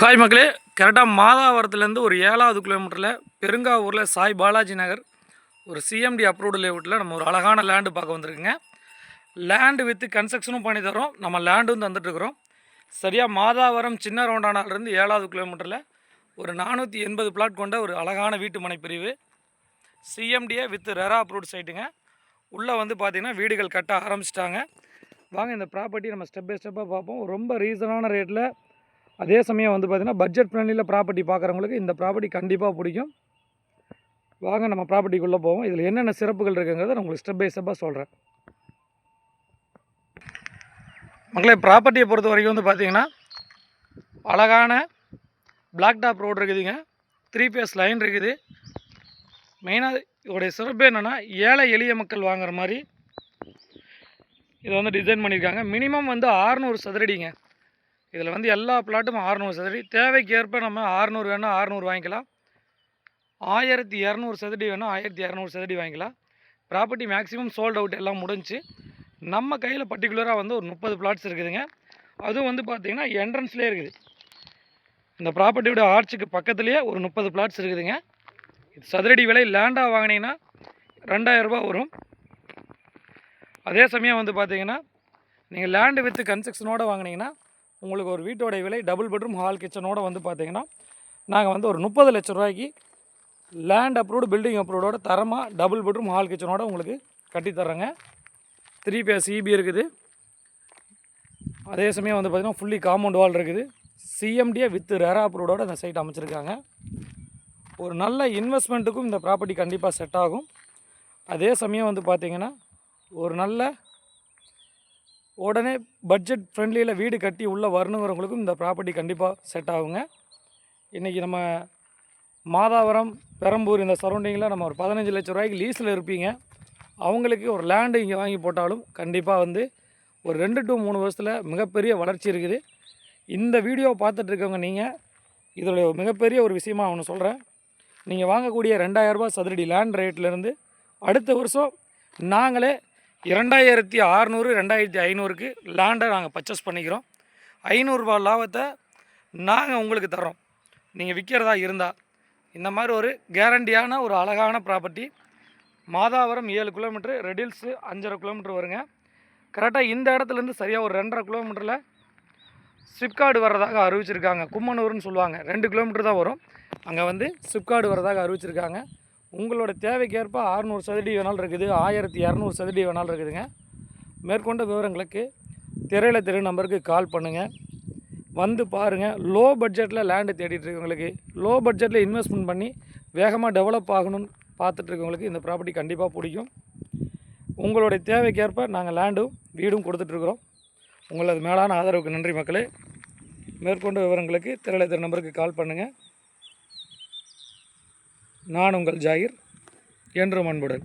Hi மக்களே கரெக்டாக மாதாவரத்துலேருந்து ஒரு ஏழாவது கிலோமீட்டரில் பெருங்காவூரில் சாய் பாலாஜி நகர் ஒரு சிஎம்டி அப்ரூவ்டு லேவுட்டில் நம்ம ஒரு அழகான லேண்டு பார்க்க வந்திருக்குங்க. லேண்டு வித்து கன்ஸ்ட்ரக்ஷனும் பண்ணி தரோம் நம்ம லேண்டும் தந்துட்டுருக்குறோம் சரியாக மாதாவரம் சின்ன ரவுண்டானாலேருந்து ஏழாவது கிலோமீட்டரில் ஒரு நானூற்றி எண்பது பிளாட் கொண்ட ஒரு அழகான வீட்டு மனை பிரிவு சிஎம்டிஏ வித் ரெரா அப்ரூவ்ட் சைட்டுங்க உள்ளே வந்து பார்த்திங்கன்னா வீடுகள் கட்ட ஆரம்பிச்சிட்டாங்க. வாங்க இந்த ப்ராப்பர்ட்டி நம்ம ஸ்டெப் பை ஸ்டெப்பாக பார்ப்போம். ரொம்ப ரீசனான ரேட்டில் அதே சமயம் வந்து பார்த்திங்கன்னா பட்ஜெட் ஃப்ரெண்ட்லியில் ப்ராப்பர்ட்டி பார்க்குறவங்களுக்கு இந்த ப்ராப்பர்ட்டி கண்டிப்பாக பிடிக்கும். வாங்க நம்ம ப்ராப்பர்ட்டிக்குள்ளே போவோம். இதில் என்னென்ன சிறப்புகள் இருக்குங்கிறத நான் உங்களுக்கு ஸ்டெப் பை ஸ்டெப்பாக சொல்கிறேன் மக்களே ப்ராப்பர்ட்டியை பொறுத்த வரைக்கும் வந்து பார்த்திங்கன்னா அழகான பிளாக் டாப் ரோடு இருக்குதுங்க. த்ரீ ஃபேஸ் லைன் இருக்குது. மெயினாக இதோடைய சிறப்பு என்னென்னா ஏழை எளிய மக்கள் வாங்குற மாதிரி இதை வந்து டிசைன் பண்ணியிருக்காங்க. மினிமம் வந்து ஆறுநூறு சதுரடிங்க. இதில் வந்து எல்லா பிளாட்டும் ஆறுநூறு சதுரடி. தேவைக்கேற்ப நம்ம ஆறுநூறு வேணால் ஆறுநூறு வாங்கிக்கலாம். ஆயிரத்தி இரநூறு சதுரடி வேணால் ஆயிரத்தி இரநூறு சதுரடி வாங்கிக்கலாம். ப்ராப்பர்ட்டி மேக்ஸிமம் சோல்ட் அவுட் எல்லாம் முடிஞ்சு நம்ம கையில் பர்டிகுலராக வந்து ஒரு முப்பது பிளாட்ஸ் இருக்குதுங்க. அதுவும் வந்து பார்த்திங்கன்னா என்ட்ரன்ஸ்லேயே இருக்குது. இந்த ப்ராப்பர்ட்டியோட ஆர்ச்சுக்கு பக்கத்துலேயே ஒரு முப்பது பிளாட்ஸ் இருக்குதுங்க. இது சதுரடி விலை லேண்டாக வாங்கினீங்கன்னா ரெண்டாயிரரூபா வரும். அதே சமயம் வந்து பார்த்திங்கன்னா நீங்கள் லேண்டு வித்து கன்ஸ்ட்ரக்ஷனோடு வாங்கினீங்கன்னா உங்களுக்கு ஒரு வீட்டோட விலை டபுள் பெட்ரூம் ஹால் கிச்சனோட வந்து பார்த்தீங்கன்னா நாங்கள் வந்து ஒரு முப்பது லட்ச ரூபாய்க்கு லேண்ட் அப்ரூவ்டு பில்டிங் அப்ரூவோட தரமாக டபுள் பெட்ரூம் ஹால் கிச்சனோட உங்களுக்கு கட்டித்தர்றேங்க த்ரீ பேஸ் சிபி இருக்குது. அதே சமயம் வந்து பார்த்திங்கன்னா ஃபுல்லி காம்பவுண்ட் வால் இருக்குது. சிஎம்டிஏ வித் ரெரா அப்ரூவோட அந்த சைட் அமைச்சிருக்காங்க. ஒரு நல்ல இன்வெஸ்ட்மெண்ட்டுக்கும் இந்த ப்ராப்பர்ட்டி கண்டிப்பாக செட் ஆகும். அதே சமயம் வந்து பார்த்திங்கன்னா ஒரு நல்ல உடனே பட்ஜெட் ஃப்ரெண்ட்லியில் வீடு கட்டி உள்ளே வரணுங்கிறவங்களுக்கும் இந்த ப்ராப்பர்ட்டி கண்டிப்பாக செட் ஆகுங்க. இன்றைக்கி நம்ம மாதாவரம் பெரம்பூர் இந்த சரௌண்டிங்கில் நம்ம ஒரு பதினஞ்சு லட்ச ரூபாய்க்கு லீஸில் இருப்பீங்க. அவங்களுக்கு ஒரு லேண்டு இங்கே வாங்கி போட்டாலும் கண்டிப்பாக வந்து ஒரு ரெண்டு டு மூணு வருஷத்தில் மிகப்பெரிய வளர்ச்சி இருக்குது. இந்த வீடியோ பார்த்துட்டு இருக்கவங்க நீங்கள் இதோடைய மிகப்பெரிய ஒரு விஷயமாக ஒன்று சொல்கிறேன் நீங்கள் வாங்கக்கூடிய ரெண்டாயிரரூபா சதுரடி லேண்ட் ரேட்லேருந்து அடுத்த வருஷம் நாங்களே இரண்டாயிரத்தி ஆறுநூறு ரெண்டாயிரத்தி ஐநூறுக்கு லேண்டை நாங்கள் பர்ச்சேஸ் பண்ணிக்கிறோம். ஐநூறுரூபா லாபத்தை நாங்கள் உங்களுக்கு தரோம் நீங்கள் விற்கிறதா இருந்தால் இந்த மாதிரி ஒரு கேரண்டியான ஒரு அழகான ப்ராப்பர்ட்டி மாதாவரம் ஏழு கிலோமீட்ரு ரெடில்ஸு அஞ்சரை கிலோமீட்ரு வருங்க. கரெக்டாக இந்த இடத்துலேருந்து சரியாக ஒரு ரெண்டரை கிலோமீட்டரில் ஸ்விப்கார்டு வர்றதாக அறிவிச்சிருக்காங்க. கும்மனூர்னு சொல்லுவாங்க. ரெண்டு கிலோமீட்டர் தான் வரும். அங்கே வந்து ஸ்விப்கார்டு வர்றதாக அறிவிச்சிருக்காங்க. உங்களோட தேவைக்கேற்ப அறுநூறு சதுரடி வேணாலும் இருக்குது ஆயிரத்தி இரநூறு சதுரடி வேணாலும் இருக்குதுங்க. மேற்கொண்ட விவரங்களுக்கு திரையில் தெரு நம்பருக்கு கால் பண்ணுங்கள் வந்து பாருங்கள் லோ பட்ஜெட்டில் லேண்டு தேடிட்டுருக்கவங்களுக்கு லோ பட்ஜெட்டில் இன்வெஸ்ட்மெண்ட் பண்ணி வேகமாக டெவலப் ஆகணும்னு பார்த்துட்ருக்கவங்களுக்கு இந்த ப்ராப்பர்ட்டி கண்டிப்பாக பிடிக்கும். உங்களுடைய தேவைக்கேற்ப நாங்கள் லேண்டும் வீடும் கொடுத்துட்ருக்குறோம் உங்களது மேலான ஆதரவுக்கு நன்றி மக்களே. மேற்கொண்ட விவரங்களுக்கு திரையில நம்பருக்கு கால் பண்ணுங்கள் நான் உங்கள் ஜாகிர் என்றும் அன்புடன்.